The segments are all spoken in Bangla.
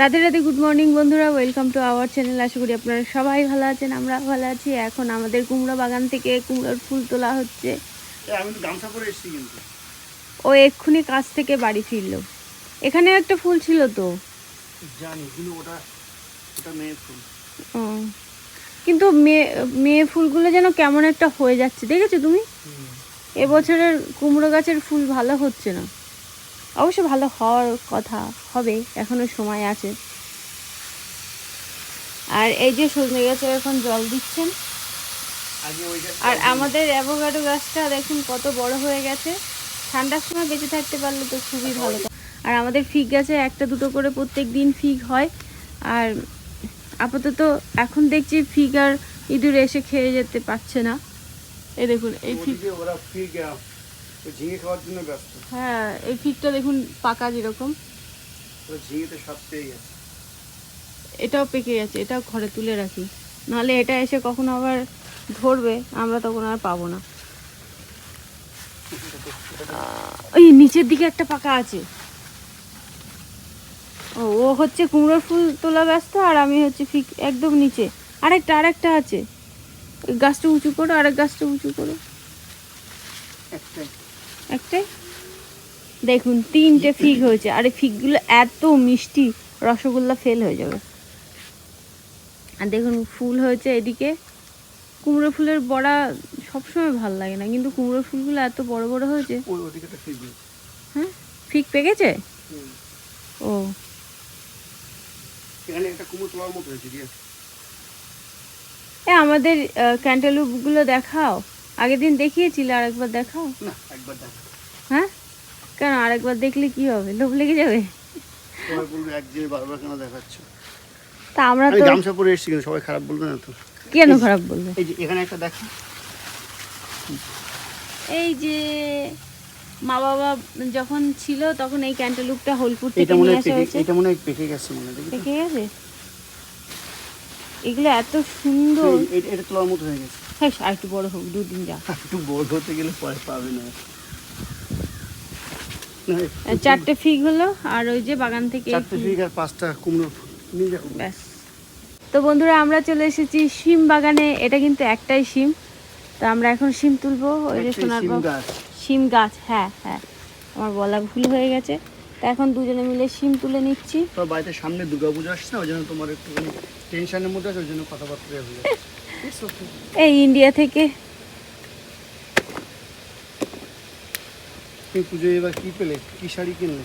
রাধে রাধে গুড মর্নিং বন্ধুরা ওয়েলকাম টু আওয়ার চ্যানেল আশা করি আপনারা সবাই ভালো আছেন আমরা ভালো আছি। এখন আমাদের কুমড়ো বাগান থেকে কুমড়োর ফুল তোলা হচ্ছে। ও এক্ষুনি কাজ থেকে বাড়ি ফিরলো। এখানে একটা ফুল ছিল তো। কিন্তু মেয়ে মেয়ে ফুলগুলো যেন কেমন একটা হয়ে যাচ্ছে। দেখেছ তুমি? এবছরের কুমড়ো গাছের ফুল ভালো হচ্ছে না। অবশ্য ভালো হওয়ার কথা হবে এখনও সময় আছে। আর এই যে সজনে গাছে এখন জল দিচ্ছেন। আর আমাদের অ্যাভোকাডো গাছটা দেখুন কত বড় হয়ে গেছে। ঠান্ডার সময় বেঁচে থাকতে পারলে তো খুবই ভালো আর আমাদের ফিগ গাছে একটা দুটো করে প্রত্যেক দিন ফিগ হয়। আর আপাতত এখন দেখছি ফিগ আর ইঁদুর এসে খেয়ে যেতে পারছে না। এই দেখুন এই ফিগ ওদিকে ওরা ফিগ ওই ঝিঙে খাওয়ার জন্য ব্যস্ত। হ্যাঁ এই ফিগটা দেখুন পাকা যেরকম। ওরা ঝিঙেতে সব পেয়ে গেছে এটাও পেকে গেছে এটাও ঘরে তুলে রাখি। নাহলে এটা এসে কখনো আবার ধরবে আমরা তখন আর পাবো না। ওই নিচের দিকে একটা পাকা আছে। ও ও হচ্ছে কুমড়োর ফুল তোলা ব্যস্ত আর আমি হচ্ছে ফিক একদম নিচে। আরেকটা আরেকটা আছে। গাছটা উঁচু করো আরেক গাছটা উঁচু করো। একটাই একটাই দেখুন তিনটে ফিগ হয়েছে। আর এই ফিগগুলো এত মিষ্টি রসগোল্লা ফেল হয়ে যাবে। আর দেখুন ফুল হয়েছে এদিকে। কুমড়ো ফুলের বড়া সবসময় ভালো লাগে না কিন্তু কুমড়ো ফুলগুলো এত বড় বড় হয়েছে। একটা। হ্যাঁ? ফিগ পেকেছে? ও। একটা আমাদের ক্যান্টালুপগুলো দেখাও। আগের দিন দেখিয়েছিলে দেখাও? না একবার দেখাও। হ্যাঁ? কেন আরেকবার দেখলে কি হবে? লোভ লেগে যাবে? সবাই বলবে এক জিনিস বারবার কেন দেখাচ্ছ? তা আমরা তো গামছা পরে এসেছি কিন্তু সবাই খারাপ বলবে না তো? কেন খারাপ বলবে? এই যে এখানে একটা দেখা। এই যে মা বাবা যখন ছিল তখন এই ক্যান্টালুপটা হোলপুর এটা থেকে নিয়ে আসা হয়েছে। এটা মনে হয় পেকে গেছে মনে হয় গেছে? এগুলো এত সুন্দর। এটা- এটা তোলার মতো হয়ে গেছে। হ্যাঁ আর একটু বড় হোক দুদিন যা একটু বড় হতে গেলে পরে পাবে না। চারটে ফিগ হলো আর ওই যে বাগান থেকে চারটে ফিগ আর পাঁচটা কুমড়ো নিয়ে যাব ব্যাস। তো বন্ধুরা আমরা চলে এসেছি শিম বাগানে। এটা কিন্তু একটাই শিম। তো আমরা এখন শিম তুলবো। ওই যে সোনার। শিম গাছ হ্যাঁ হ্যাঁ। আমার বলা ভুল হয়ে গেছে। তা এখন দুজনে মিলে শিম তুলে নিচ্ছি। তোর বাড়িতে সামনে দুর্গা পুজো আসছে ওই জন্য তোমার একটু টেনশনের মধ্যে আছে ওই জন্য কথাবার্তা এই ইন্ডিয়া থেকে। তুমি পুজোয় এবার কি পেলে? কি শাড়ি কিনলে?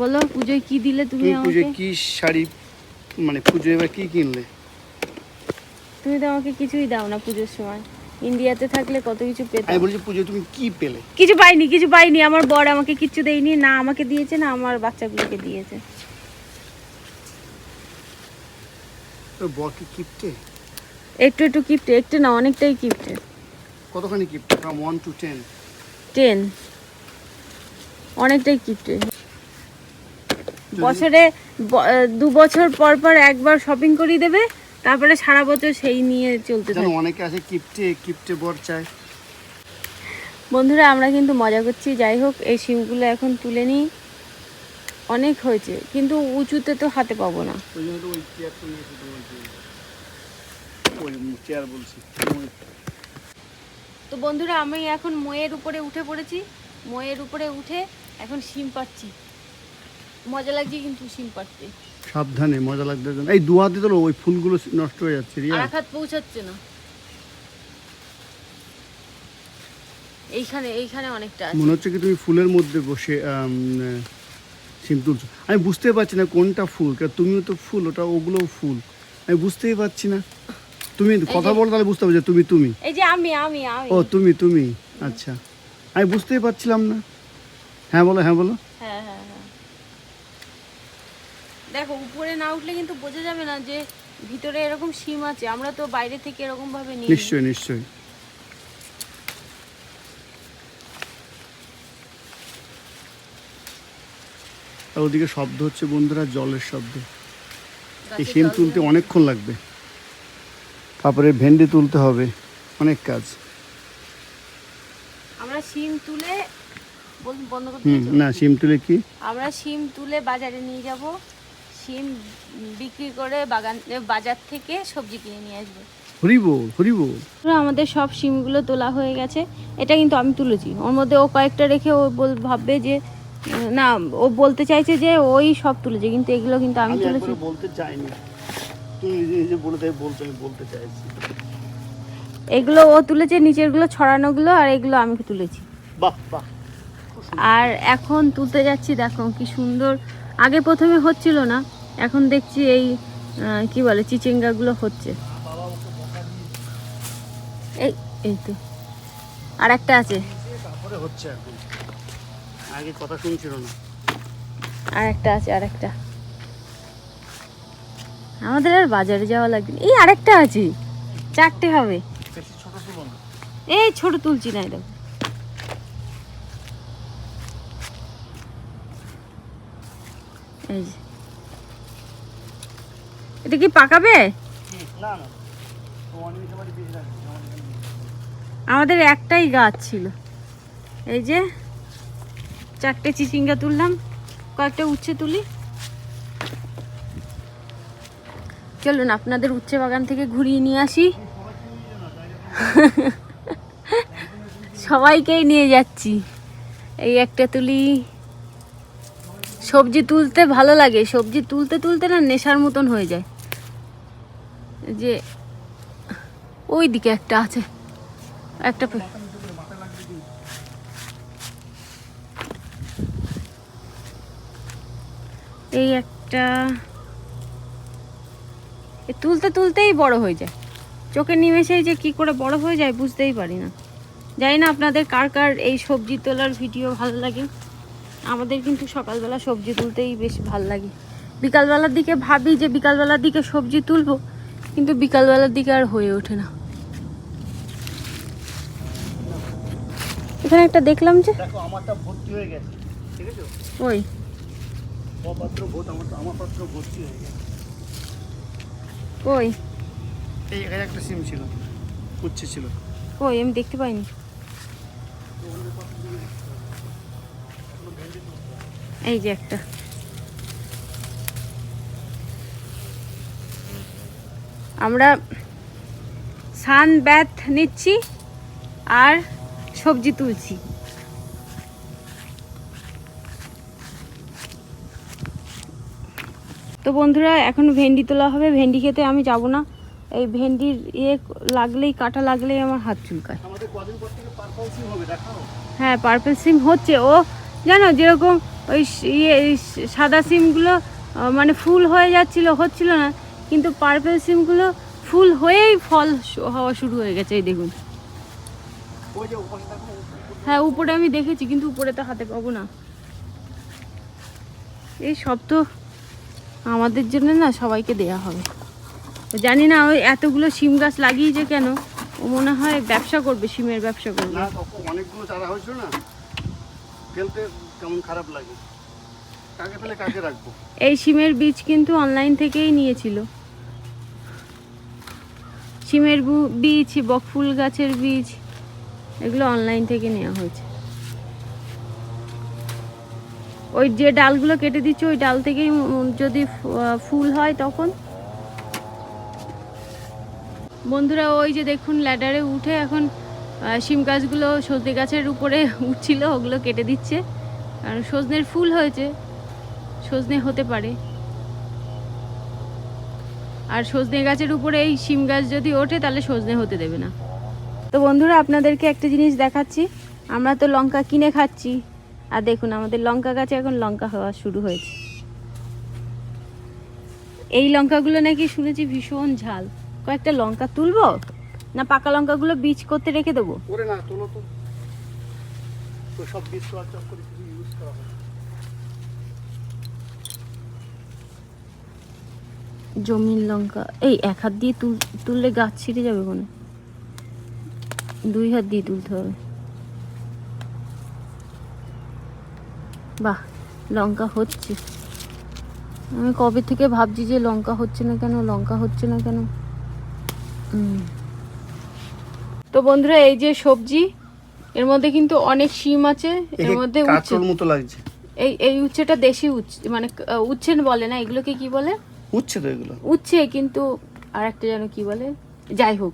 বলো পুজোয় কি দিলে তুমি আমাকে? পুজোয় কি শাড়ি মানে পুজোয় এবার কি কিনলে? তুমি তো আমাকে কিছুই দাও না পুজোর সময়। ইন্ডিয়াতে থাকলে কত কিছু আমি পেতাম বলছি পুজোয় তুমি কি পেলে? কিছু পাইনি কিছু পাইনি। আমার বর আমাকে কিচ্ছু দেয়নি না আমাকে দিয়েছে না আমার বাচ্চাগুলোকে দিয়েছে। তোর বর কি কিপটে একটু একটু কিপ্টে একটু না অনেকটাই কিপ্টে কতখানি কিপটে from one two ten ten অনেকটাই কিপ্টে বছরে দু বছর পর পর একবার শপিং করিয়ে দেবে তারপরে সারা বছর সেই নিয়ে চলতে থাকে। অনেকে আছে কিপটে কিপটে বর চায়। বন্ধুরা আমরা কিন্তু মজা করছি। যাই হোক এই সিমগুলো এখন তুলে নিই। অনেক হয়েছে কিন্তু উঁচুতে তো হাতে পাবো না ওই জন্য তো ওই চেয়ারটা নিয়েছি তোমার জন্য ওই চেয়ার বলছি তো বন্ধুরা আমি এখন ময়ের উপরে উঠে পড়েছি। ময়ের উপরে উঠে এখন শিম পাচ্ছি। মজা লাগছে কিন্তু শিম পাড়তে। সাবধানে মজা লাগবে। এই দু হাতে তোলো ওই ফুলগুলো নষ্ট হয়ে যাচ্ছে রিয়া আর হাত পৌঁছাচ্ছে না। এইখানে এইখানে অনেকটা আছে। মনে হচ্ছে কি তুমি ফুলের মধ্যে বসে সিম তুলছো। আমি বুঝতে পারছি না কোনটা ফুল কারণ তুমিও তো ফুল ওটা ওগুলোও ফুল। আমি বুঝতেই পারছি না। তুমি কথা বলো তাহলে বুঝতে পারছি তুমি তুমি। এই যে আমি আমি আমি। ও তুমি তুমি। আচ্ছা। আমি বুঝতেই পারছিলাম না। হ্যাঁ বলো হ্যাঁ বলো। হ্যাঁ হ্যাঁ হ্যাঁ। দেখো উপরে না উঠলে কিন্তু বোঝা যাবে না যে ভিতরে এরকম শিম আছে। আমরা তো বাইরে থেকে এরকম ভাবে নিই নিশ্চয়ই নিশ্চয়ই। আর ওদিকে শব্দ হচ্ছে বন্ধুরা জলের শব্দ। এই সিম তুলতে অনেকক্ষণ লাগবে। তারপরে ভেন্ডি তুলতে হবে। অনেক কাজ। আমরা শিম তুলে বন্ধ করতে হুম না সিম তুলে কি? আমরা শিম তুলে বাজারে নিয়ে যাব। শিম বিক্রি করে বাগান বাজার থেকে সবজি কিনে নিয়ে আসবে। আমাদের সব সিমগুলো তোলা হয়ে গেছে। এটা কিন্তু আমি তুলেছি। ওর মধ্যে ও কয়েকটা রেখে ও বল- ভাববে যে না ও বলতে চাইছে যে ওই সব তুলেছে কিন্তু এগুলো কিন্তু আমি তুলেছি। বলতে চাইনি। তুমি নিজে নিজে বলে তাই বলতে আমি বলতে চাইছি। এগুলো ও তুলেছে নিচেরগুলো ছড়ানোগুলো আর এগুলো আমি তুলেছি। বাহ বাহ। আর এখন তুলতে যাচ্ছি দেখো কি সুন্দর। আগে প্রথমে হচ্ছিল না এখন দেখছি এই কি বলে চিচিঙ্গাগুলো হচ্ছে। এই এই তো। আর একটা আছে। তারপরে হচ্ছে আগে কথা শুনছিল না। আর একটা আছে আর একটা। আমাদের আর বাজারে যাওয়া লাগবে এই আরেকটা আছে। চারটে হবে। এই ছোট তুলছি না যে। এটা কি পাকাবে। আমাদের একটাই গাছ ছিল। এই যে, চারটে চিচিঙ্গা তুললাম। কয়েকটা উচ্ছে তুলি। চলুন আপনাদের উচ্ছে বাগান থেকে ঘুরিয়ে নিয়ে আসি। সবাইকেই নিয়ে যাচ্ছি। এই একটা তুলি। সবজি তুলতে ভালো লাগে। সবজি তুলতে তুলতে না নেশার মতন হয়ে যায়। যে ওই দিকে একটা আছে। একটা এই একটা এ তুলতে তুলতেই বড় হয়ে যায়। চোখের নিমেষেই যে কি করে বড় হয়ে যায় বুঝতেই পারি না। জানি না আপনাদের কার কার এই সবজি তোলার ভিডিও ভালো লাগে। আমাদের কিন্তু সকালবেলা সবজি তুলতেই বেশ ভালো লাগে। বিকালবেলার দিকে ভাবি যে বিকালবেলার দিকে সবজি তুলবো কিন্তু বিকালবেলার দিকে আর হয়ে ওঠে না। এখানে একটা দেখলাম যে ওই। আমার পাত্র ভর্তি হয়ে গেছে। ওই এই এখানে একটা সিম ছিল উচ্ছে ছিল। ওই আমি দেখতে পাইনি। এই যে একটা। আমরা সান ব্যাথ নিচ্ছি আর সবজি তুলছি। তো বন্ধুরা এখন ভেন্ডি তোলা হবে। ভেন্ডি খেতে আমি যাব না। এই ভেন্ডির ইয়ে লাগলেই কাটা লাগলেই আমার হাত চুলকায়। হ্যাঁ পার্পল সিম হচ্ছে। ও জানো যেরকম ওই ইয়ে সাদা সিমগুলো মানে ফুল হয়ে যাচ্ছিল হচ্ছিল না। কিন্তু পার্পল সিমগুলো ফুল হয়েই ফল হওয়া শুরু হয়ে গেছে এই দেখুন। হ্যাঁ উপরে আমি দেখেছি কিন্তু উপরে তো হাতে পাবো না। এই সব তো আমাদের জন্য না সবাইকে দেয়া হবে। জানি না ওই এতগুলো সিম গাছ লাগিয়েছে কেন? ও মনে হয় ব্যবসা করবে সিমের ব্যবসা করবে। অনেকগুলো চারা হয়েছিল না? ফেলতে কেমন খারাপ লাগে? কাকে ফেলে কাকে রাখব? এই সিমের বীজ কিন্তু অনলাইন থেকেই নিয়েছিল। সিমের বীজ বকফুল গাছের বীজ এগুলো অনলাইন থেকে নেওয়া হয়েছে। ওই যে ডালগুলো কেটে দিচ্ছি, ওই ডাল থেকেই যদি ফুল হয় তখন। বন্ধুরা, ওই যে দেখুন ল্যাডারে উঠে এখন শিম গাছগুলো সজনে গাছের উপরে উঠছিল, ওগুলো কেটে দিচ্ছে। আর সজনের ফুল হয়েছে, সজনে হতে পারে। আর সজনে গাছের উপরে এই শিম গাছ যদি ওঠে, তাহলে সজনে হতে দেবে না। তো বন্ধুরা, আপনাদেরকে একটা জিনিস দেখাচ্ছি। আমরা তো লঙ্কা কিনে খাচ্ছি। আর দেখুন আমাদের লঙ্কা গাছে এখন লঙ্কা হওয়া শুরু হয়েছে। এই লঙ্কাগুলো নাকি শুনেছি ভীষণ ঝাল। কয়েকটা লঙ্কা তুলবো? না পাকা লঙ্কাগুলো বীজ করতে রেখে দেবো? করে না তোলো তো। তো সব বীজ তো আর করে কিছু ইউজ করা হয় জমির লঙ্কা এই এক হাত দিয়ে তুল তুললে গাছ ছিঁড়ে যাবে কোনো দুই হাত দিয়ে তুলতে হবে। বাহ লঙ্কা হচ্ছে। আমি কবে থেকে ভাবছি যে লঙ্কা হচ্ছে না কেন লঙ্কা হচ্ছে না কেন? তো বন্ধুরা এই যে সবজি এর মধ্যে কিন্তু অনেক শিম আছে এর মধ্যে উচ্ছে। মতো লাগছে। এই এই উচ্ছেটা দেশি উচ্ছে মানে উচ্ছে বলে না এগুলোকে কি বলে? উচ্ছে তো এগুলো। উচ্ছে কিন্তু আর একটা যেন কি বলে? যাই হোক।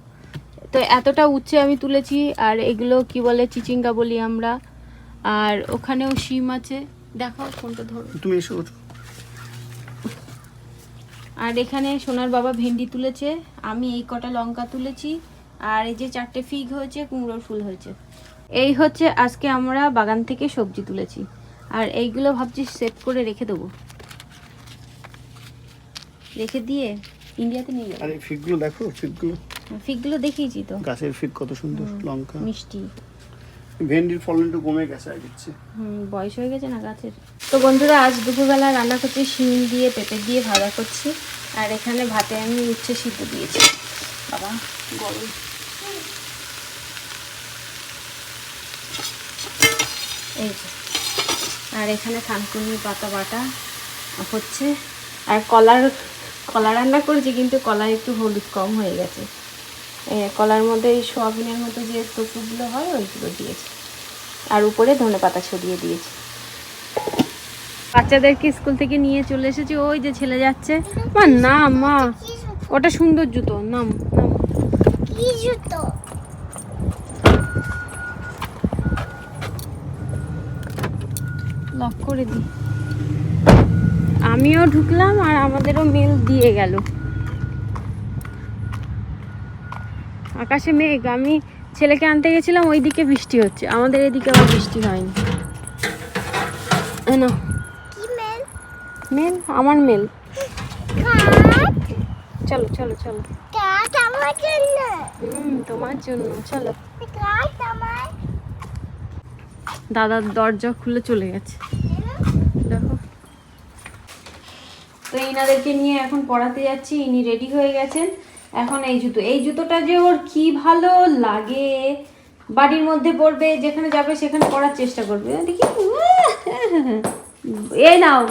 তো এতটা উচ্ছে আমি তুলেছি আর এগুলো কি বলে? চিচিঙ্গা বলি আমরা। আর ওখানেও শিম আছে। দেখো ফোনটা ধরো। তুমি এসে আর এখানে সোনার বাবা ভেন্ডি তুলেছে। আমি এই কটা লঙ্কা তুলেছি। আর এই যে চারটে ফিগ হয়েছে কুমড়োর ফুল হয়েছে। এই হচ্ছে আজকে আমরা বাগান থেকে সবজি তুলেছি। আর এইগুলো ভাবছি সেট করে রেখে দেবো। রেখে দিয়ে ইন্ডিয়াতে নিয়ে যাব। আরে ফিকগুলো দেখো ফিকগুলো ফিগগুলো দেখিয়েছি তো। গাছের ফিক কত সুন্দর লঙ্কা। মিষ্টি। ভেন্ডির ফলন একটু কমে গেছে আর দিচ্ছে। বয়স হয়ে গেছে না গাছের তো বন্ধুরা, আজ দুপুরবেলা রান্না করছি শিম দিয়ে, পেঁপে দিয়ে ভাজা করছি। আর এখানে ভাতে আমি উচ্ছে সিদ্ধ দিয়েছি। বাবা, গরম। এই যে। আর এখানে থানকুনি পাতা বাটা হচ্ছে। আর কলার, কলা রান্না করেছি, কিন্তু কলা একটু হলুদ কম হয়ে গেছে। কলার মধ্যে এই সোয়াবিনের মতো যে টুকরোগুলো হয় ওইগুলো দিয়েছি। আর উপরে ধনে পাতা ছড়িয়ে দিয়েছি। বাচ্চাদেরকে স্কুল থেকে নিয়ে চলে এসেছি। ওই যে ছেলে যাচ্ছে। মা না মা ওটা সুন্দর জুতো। নাম নাম। কি জুতো? লক করে দি। আমিও ঢুকলাম আর আমাদেরও মেল দিয়ে গেল। আকাশে মেঘ। আমি ছেলেকে আনতে গেছিলাম ওইদিকে বৃষ্টি হচ্ছে। আমাদের এদিকে আবার বৃষ্টি হয়নি। মেল আমার মেল চলো চলো চলো। তোমার জন্য। চলো। দাদার দরজা খুলে চলে গেছে। দেখো। তো ইনাদেরকে নিয়ে এখন পড়াতে যাচ্ছি। ইনি রেডি হয়ে গেছেন। এখন এই জুতো। এই জুতোটা যে ওর কি ভালো লাগে বাড়ির মধ্যে পড়বে যেখানে যাবে সেখানে পড়ার চেষ্টা করবে। দেখি এই নাও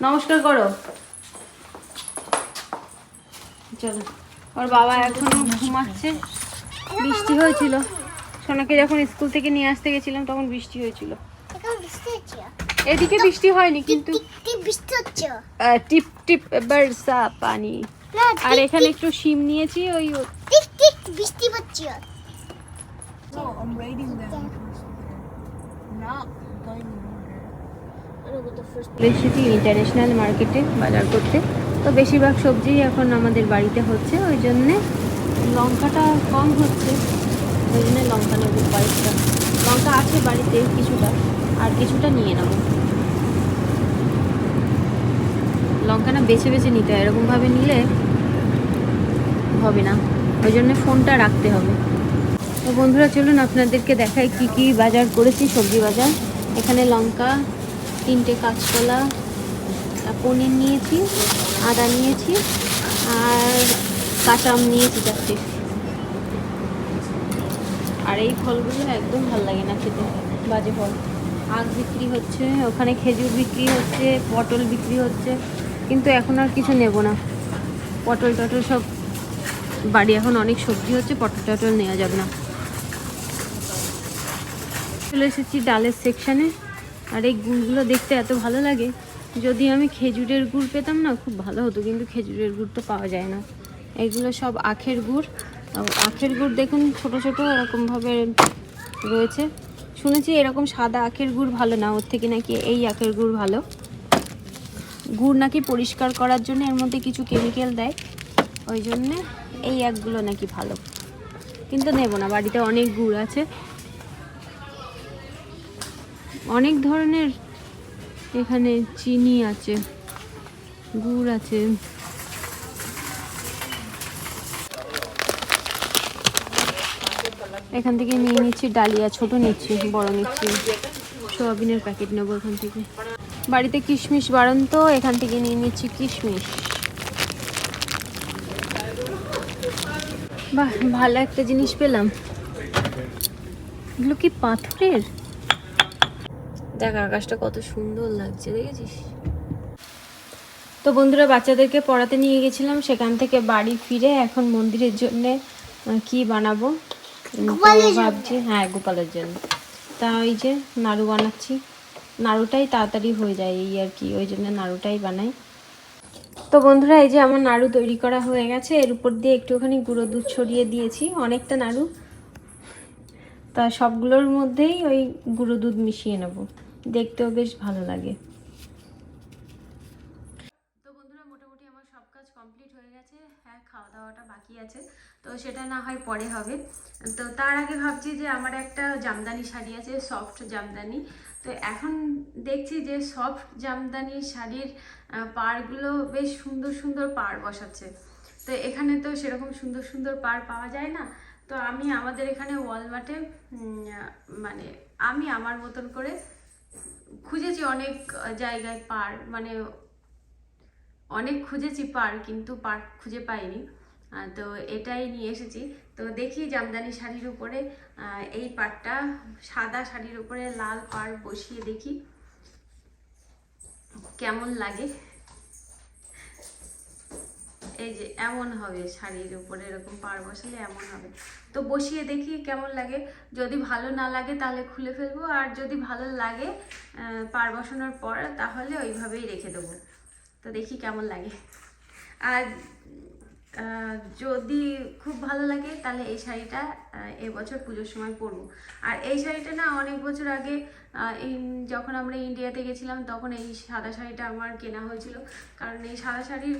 নমস্কার করো। চলো ওর বাবা এখন ঘুমাচ্ছে। বৃষ্টি হয়েছিল। সোনাকে যখন স্কুল থেকে নিয়ে আসতে গেছিলাম তখন বৃষ্টি হয়েছিল। এদিকে বৃষ্টি হয়নি কিন্তু টিপ টিপ বৃষ্টি হচ্ছে। টিপ টিপ বর্ষা পানি। আর এখানে একটু শিম নিয়েছি ওই বৃষ্টি এসেছি ইন্টারন্যাশনাল মার্কেটে বাজার করতে। তো বেশিরভাগ সবজি এখন আমাদের বাড়িতে হচ্ছে ওই জন্যে লঙ্কাটা কম হচ্ছে। ওই জন্য লঙ্কা নেব কয়েকটা। লঙ্কা আছে বাড়িতে কিছুটা আর কিছুটা নিয়ে নেব। লঙ্কা না বেছে বেছে নিতে হয়, এরকমভাবে নিলে হবে না। ওই জন্য ফোনটা রাখতে হবে। তো বন্ধুরা, চলুন আপনাদেরকে দেখাই কি কি বাজার করেছি, সবজি বাজার। এখানে লঙ্কা, তিনটে কাঁচকলা পনির নিয়েছি, আদা নিয়েছি, আর কাঁচা আম নিয়েছি চারটে। আর এই ফলগুলো একদম ভালো লাগে না খেতে, বাজে ফল। আখ বিক্রি হচ্ছে, ওখানে খেজুর বিক্রি হচ্ছে, পটল বিক্রি হচ্ছে কিন্তু এখন আর কিছু নেব না। পটল টটল সব বাড়ি এখন অনেক সবজি হচ্ছে, পটল টটল নেওয়া যাবে না। চলে এসেছি ডালের সেকশানে আর এই গুড়গুলো দেখতে এত ভালো লাগে, যদি আমি খেজুরের গুড় পেতাম না, খুব ভালো হতো, কিন্তু খেজুরের গুড় তো পাওয়া যায় না। এগুলো সব আখের গুড়। আখের গুড় দেখুন, ছোট ছোট এরকমভাবে রয়েছে। শুনেছি এরকম সাদা আখের গুড় ভালো না, ওর থেকে নাকি এই আখের গুড় ভালো। গুড় নাকি পরিষ্কার করার জন্য এর মধ্যে কিছু কেমিক্যাল দেয়, ওই জন্যে এই একগুলো নাকি ভালো। কিন্তু নেব না, বাড়িতে অনেক গুড় আছে। অনেক ধরনের এখানে চিনি আছে, গুড় আছে। এখান থেকে নিয়ে নিচ্ছি ডালিয়া, ছোট নিচ্ছি, বড় নিচ্ছি। সোয়াবিনের প্যাকেট নেব এখান থেকে। বাড়িতে কিশমিশ বাড়ন তো এখান থেকে নিয়ে নিচ্ছি কিশমিশ। বাহ ভালো একটা জিনিস পেলাম। এগুলো কি পাথরের? দেখ আকাশটা কত সুন্দর লাগছে দেখেছিস? তো বন্ধুরা বাচ্চাদেরকে পড়াতে নিয়ে গেছিলাম সেখান থেকে বাড়ি ফিরে এখন মন্দিরের জন্য কি বানাবো। ভাবছি হ্যাঁ গোপালের জন্য। তা ওই যে নাড়ু বানাচ্ছি। নাড়ুটাই তাড়াতাড়ি হয়ে যায়, এই আর কি, ওই জন্য নাড়ুটাই বানাই। তো বন্ধুরা, এই যে আমার নাড়ু তৈরি করা হয়ে গেছে, এর উপর দিয়ে একটুখানি গুঁড়ো দুধ ছড়িয়ে দিয়েছি, অনেকটা নাড়ু। তা সবগুলোর মধ্যেই ওই গুঁড়ো দুধ মিশিয়ে নেব, দেখতেও বেশ ভালো লাগে তো বন্ধুরা মোটামুটি আমার সব কাজ কমপ্লিট হয়ে গেছে হ্যাঁ খাওয়া দাওয়াটা বাকি আছে। তো সেটা না হয় পরে হবে। তো তার আগে ভাবছি যে আমার একটা জামদানি শাড়ি আছে সফট জামদানি। তো এখন দেখছি যে সফট জামদানি শাড়ির আহ, পাড়গুলো বেশ সুন্দর সুন্দর পাড় বসাচ্ছে। তো এখানে তো সেরকম সুন্দর সুন্দর পাড় পাওয়া যায় না। তো আমি আমাদের এখানে ওয়ালমার্টে মানে আমি আমার মতন করে খুঁজেছি অনেক জায়গায় পাড়। মানে অনেক খুঁজেছি পার কিন্তু পার খুঁজে পাইনি। তো এটাই নিয়ে এসেছি। তো দেখি জামদানি শাড়ির উপরে এই পাড়টা সাদা শাড়ির উপরে লাল পাড় বসিয়ে দেখি। কেমন লাগে? এই যে এমন হবে শাড়ির উপরে, এরকম পাড় বসালে এমন হবে। তো বসিয়ে দেখি কেমন লাগে। যদি ভালো না লাগে তাহলে খুলে ফেলব, আর যদি ভালো লাগে পাড় বসানোর পর তাহলে ওইভাবেই রেখে দেবো। তো দেখি কেমন লাগে। আর যদি খুব ভালো লাগে, তাহলে এই শাড়িটা এবছর পুজোর সময় পরবো। আর এই শাড়িটা না, অনেক বছর আগে যখন আমরা ইন্ডিয়াতে গেছিলাম, তখন এই সাদা শাড়িটা আমার কেনা হয়েছিল। কারণ এই সাদা শাড়ির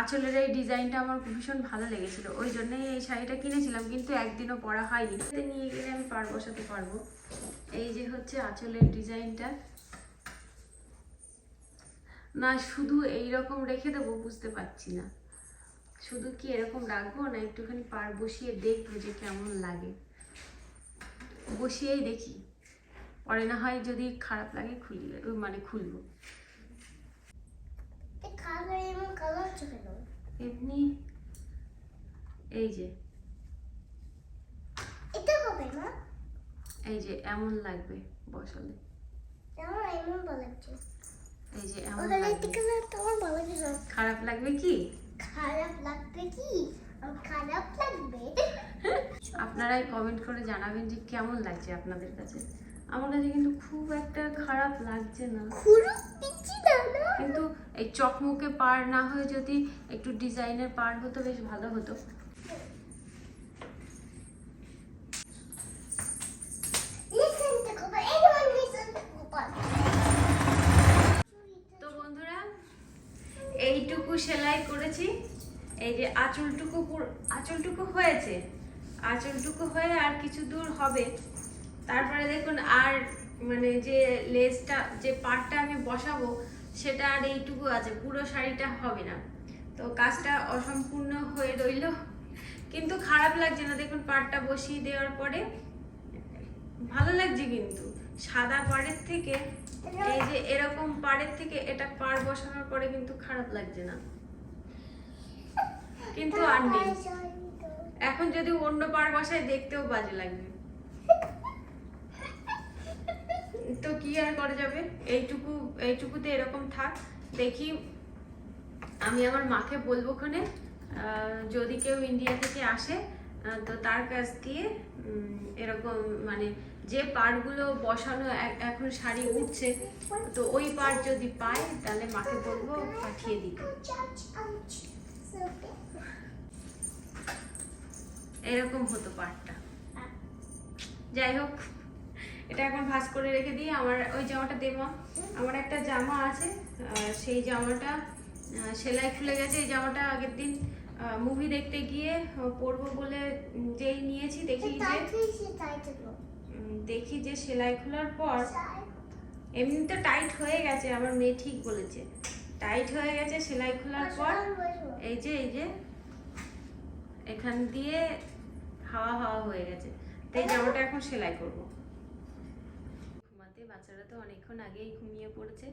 আঁচলের এই ডিজাইনটা আমার ভীষণ ভালো লেগেছিল। ওই জন্যই এই শাড়িটা কিনেছিলাম, কিন্তু একদিনও পরা হয়নি। নিয়ে গেলে আমি পার বসাতে পারব। এই যে হচ্ছে আঁচলের ডিজাইনটা। না, শুধু এই রকম রেখে দেবো, বুঝতে পারছি না। শুধু কি এরকম রাখব না একটুখানি পার বসিয়ে দেখব যে কেমন লাগে? বসিয়েই দেখি। পরে না হয় যদি খারাপ লাগে খুললে মানে খুলবো। এমন এই যে। এটা হবে না? এই যে এমন লাগবে বসালে। এই যে এমন। খারাপ লাগবে কি? খারাপ লাগবে কি? খারাপ লাগবে? আপনারাই কমেন্ট করে জানাবেন যে কেমন লাগছে আপনাদের কাছে। আমার কাছে কিন্তু খুব একটা খারাপ লাগছে না। কিন্তু এই চকমকে পার না হয়ে যদি একটু ডিজাইনের পার হতো বেশ ভালো হতো listen to Cooper everyone listen to Cooper তো বন্ধুরা এইটুকু সেলাই করেছি। এই যে আঁচলটুকু আঁচলটুকু হয়েছে। আঁচলটুকু হয়ে আর কিছু দূর হবে। তারপরে দেখুন আর মানে যে লেসটা, যে পাটটা আমি বসাবো, সেটা আর এইটুকু আছে। পুরো শাড়িটা হবে না। তো কাজটা অসম্পূর্ণ হয়ে রইল। কিন্তু খারাপ লাগছে না। দেখুন পাটটা বসিয়ে দেওয়ার পরে ভালো লাগছে কিন্তু। সাদা পাড়ের থেকে এই যে এরকম পাড়ের থেকে এটা পাড় বসানোর পরে কিন্তু খারাপ লাগছে না। কিন্তু আর নেই। এখন যদি অন্য পাড় বসায় দেখতেও বাজে লাগবে। তো কি আর করা যাবে? এইটুকু এইটুকুতে এরকম থাক। দেখি আমি আমার মাকে বলব আহ, যদি কেউ ইন্ডিয়া থেকে আসে তো তার কাছ দিয়ে এরকম মানে যে পাড়গুলো বসানো এখন শাড়ি উঠছে, তো ওই পাড় যদি পায় তাহলে মাকে বলব পাঠিয়ে দিতে। এরকম হতো পাড়টা। যাই হোক, এটা এখন ভাঁজ করে রেখে দিই আমার ওই জামাটা দেবো আমার একটা জামা আছে সেই জামাটা সেলাই খুলে গেছে। এই জামাটা আগের দিন মুভি দেখতে গিয়ে পরবো বলে যেই নিয়েছি দেখি যে দেখি যে সেলাই খোলার পর এমনি তো টাইট হয়ে গেছে আমার মেয়ে ঠিক বলেছে। টাইট হয়ে গেছে সেলাই খোলার পর এই যে এই যে এখান দিয়ে হাওয়া হাওয়া হয়ে গেছে। তো এই জামাটা এখন সেলাই করব। ঘুমাতে বাচ্চারা তো অনেকক্ষণ আগেই ঘুমিয়ে পড়েছে।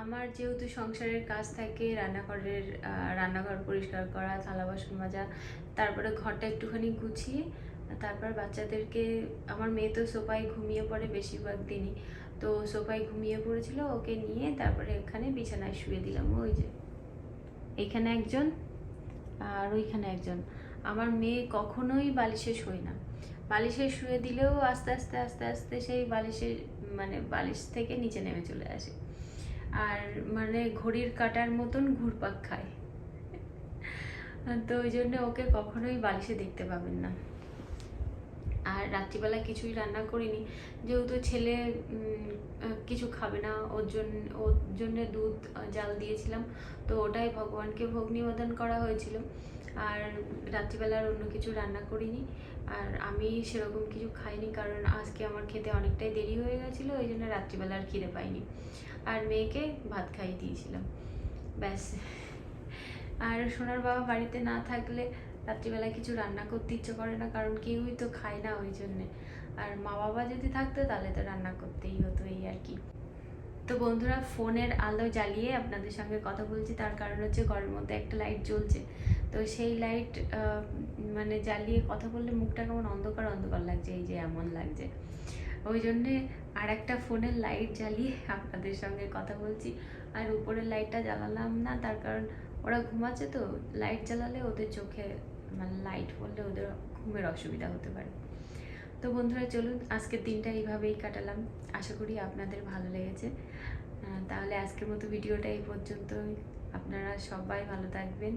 আমার যেহেতু সংসারের কাজ থাকে, রান্নাঘরের রান্নাঘর পরিষ্কার করা, থালা বাসন মাজা, তারপরে ঘরটা একটুখানি গুছিয়ে, তারপর বাচ্চাদেরকে, আমার মেয়ে তো সোফায় ঘুমিয়ে পড়ে বেশিরভাগ দিনই, তো সোফায় ঘুমিয়ে পড়েছিল, ওকে নিয়ে তারপরে এখানে বিছানায় শুয়ে দিলাম, ওই যে। এখানে একজন আর ওইখানে একজন। আমার মেয়ে কখনোই বালিশে শোয় না। বালিশে শুয়ে দিলেও আস্তে আস্তে আস্তে আস্তে সেই বালিশের মানে বালিশ থেকে নিচে নেমে চলে আসে। আর মানে ঘড়ির কাটার মতন ঘুরপাক খায়। তো ওই জন্য ওকে কখনোই বালিশে দেখতে পাবেন না। আর রাত্রিবেলা কিছুই রান্না করিনি, যেহেতু ছেলে কিছু খাবে না, ওর জন্য ওর জন্য দুধ জাল দিয়েছিলাম, তো ওটাই ভগবানকে ভোগ নিবেদন করা হয়েছিল। আর রাত্রিবেলার অন্য কিছু রান্না করিনি। আর আমি সেরকম কিছু খাইনি কারণ আজকে আমার খেতে অনেকটাই দেরি হয়ে গেছিল, ওই জন্য রাত্রিবেলা আর খিদে পাইনি। আর মেয়েকে ভাত খাইয়ে দিয়েছিলাম। ব্যাস। আর সোনার বাবা বাড়িতে না থাকলে রাত্রিবেলা কিছু রান্না করতে ইচ্ছে করে না, কারণ কেউই তো খায় না ওই জন্যে। আর মা বাবা যদি থাকতো তাহলে তো রান্না করতেই হতো এই আর কি। তো বন্ধুরা, ফোনের আলো জ্বালিয়ে আপনাদের সঙ্গে কথা বলছি। তার কারণ হচ্ছে ঘরের মধ্যে একটা লাইট জ্বলছে। তো সেই লাইট মানে জ্বালিয়ে কথা বললে মুখটা কেমন অন্ধকার অন্ধকার লাগছে, এই যে এমন লাগছে। ওই জন্যে আর একটা ফোনের লাইট জ্বালিয়ে আপনাদের সঙ্গে কথা বলছি। আর উপরের লাইটটা জ্বালালাম না, তার কারণ ওরা ঘুমাচ্ছে তো। লাইট জ্বালালে ওদের চোখে মানে লাইট পড়লে ওদের ঘুমের অসুবিধা হতে পারে। তো বন্ধুরা, চলুন আজকের দিনটা এইভাবেই কাটালাম। আশা করি আপনাদের ভালো লেগেছে। তাহলে আজকের মতো ভিডিওটা এই পর্যন্তই। আপনারা সবাই ভালো থাকবেন।